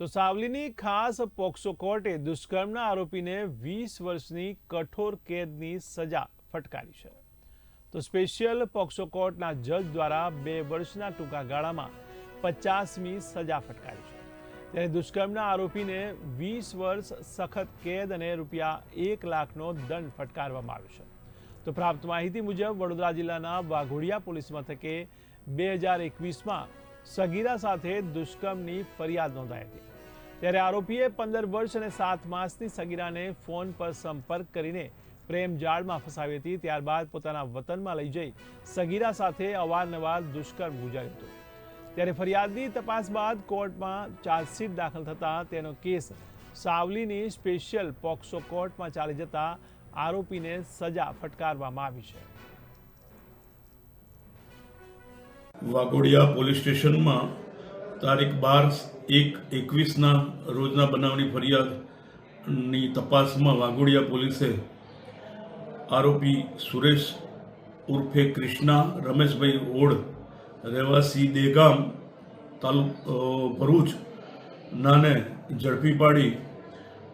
તો સાવલીની ખાસ પોક્સો કોર્ટે દુષ્કર્મના આરોપીને વીસ વર્ષની કઠોર કેદની સજા ફટકારી છે. તો સ્પેશિયલ પોક્સો કોર્ટના જજ દ્વારા બે વર્ષના ટૂંકા ગાળામાં પચાસમી સજા ફટકારી છે. ત્યારે દુષ્કર્મના આરોપીને વીસ વર્ષ સખત કેદ અને રૂપિયા એક લાખનો દંડ ફટકારવામાં આવ્યો છે. તો પ્રાપ્ત માહિતી મુજબ વડોદરા જિલ્લાના વાઘોડિયા પોલીસ મથકે બે હજાર એકવીસમાં સગીરા સાથે દુષ્કર્મની ફરિયાદ નોંધાઈ હતી. ત્યારે આરોપીએ પંદર વર્ષ અને સાત માસની સગીરાને ફોન પર સંપર્ક કરીને પ્રેમ જાળમાં ફસાવી હતી. ત્યારબાદ પોતાના વતનમાં લઈ જઈ સગીરા સાથે અવારનવાર દુષ્કર્મ ગુજાર્યો હતો. ત્યારે ફરિયાદની તપાસ બાદ કોર્ટમાં ચાર્જશીટ દાખલ થતાં તેનો કેસ સાવલીની સ્પેશિયલ પોક્સો કોર્ટમાં ચાલી જતા આરોપીને સજા ફટકારવામાં આવી છે. વાઘોડિયા પોલીસ સ્ટેશનમાં તારીખ બાર એક એકવીસના રોજના બનાવની ફરિયાદની તપાસમાં વાઘોડિયા પોલીસે આરોપી સુરેશ ઉર્ફે કૃષ્ણા, રમેશભાઈ ઓડ, રહેવાસી દેગામ, તાલુક ભરૂચ નાને ઝડપી પાડી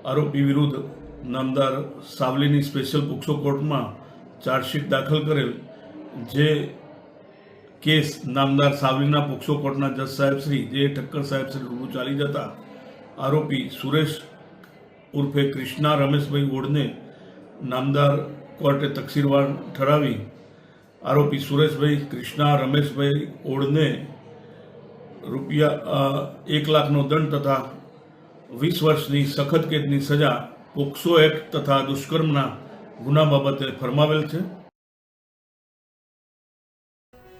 આરોપી વિરુદ્ધ નામદાર સાવલીની સ્પેશિયલ પોક્સો કોર્ટમાં ચાર્જશીટ દાખલ કરેલ, જે કેસ નામદાર સાવલીના પોક્સો કોર્ટના જજ સાહેબ શ્રી જે ઠક્કર સાહેબ શ્રી રૂબરૂ ચાલી જતા આરોપી સુરેશ ઉર્ફે કૃષ્ણા રમેશભાઈ ઓડને નામદાર કોર્ટે તકસીરવાર ઠરાવી આરોપી સુરેશભાઈ, કૃષ્ણા રમેશભાઈ ઓડને રૂપિયા એક લાખનો દંડ તથા વીસ વર્ષની સખત કેદની સજા પોક્સો એક્ટ તથા દુષ્કર્મના ગુના બાબતે ફરમાવેલ છે.